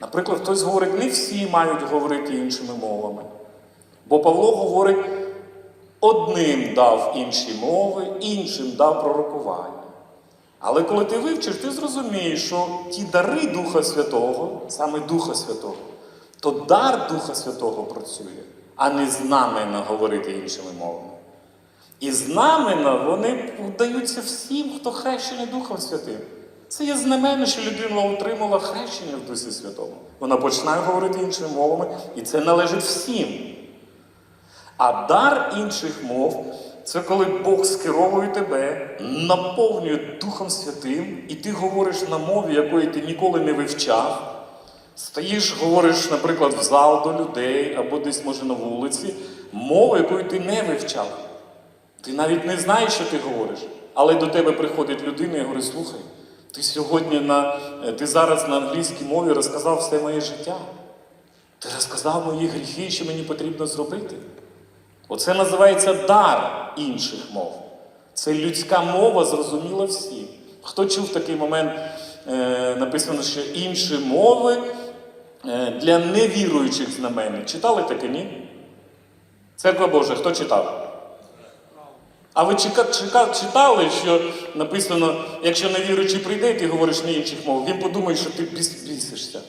Наприклад, хтось говорить, не всі мають говорити іншими мовами. Бо Павло говорить, одним дав інші мови, іншим дав пророкування. Але коли ти вивчиш, ти зрозумієш, що ті дари Духа Святого, саме Духа Святого, то дар Духа Святого працює, а не знамена говорити іншими мовами. І знамена вони вдаються всім, хто хрещений Духом Святим. Це є знамення, що людина отримала хрещення в Дусі Святому. Вона починає говорити іншими мовами, і це належить всім. А дар інших мов це коли Бог скеровує тебе, наповнює Духом Святим, і ти говориш на мові, якої ти ніколи не вивчав. Стоїш, говориш, наприклад, в зал до людей або десь, може, на вулиці, мову, якою ти не вивчав. Ти навіть не знаєш, що ти говориш, але до тебе приходить людина і говорить, слухай, ти сьогодні на е, ти зараз на англійській мові розказав все моє життя. Ти розказав мої гріхи, що мені потрібно зробити. Оце називається дар інших мов. Це людська мова, зрозуміла всім. Хто чув такий момент, е, написано, що інші мови е, для невіруючих знамен. Читали таке, ні? Церква Божа, хто читав? А ви читали, що написано, якщо невіруючий прийде, і ти говориш на інших мовах, він подумає, що ти біс- бісишся.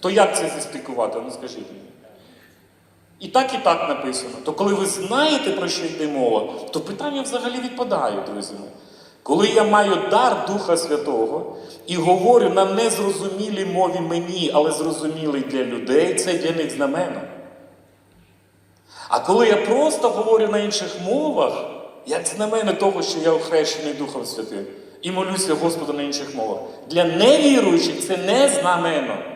То як це застикувати? Ну скажіть мені. І так, і так написано. То коли ви знаєте, про що йде мова, то питання взагалі відпадають, друзі мої. Коли я маю дар Духа Святого і говорю на незрозумілій мові мені, але зрозумілій для людей, це для них знамено. А коли я просто говорю на інших мовах, як знамена того, що я охрещений Духом Святим, і молюся Господу на інших мовах, для невіруючих це не знамено.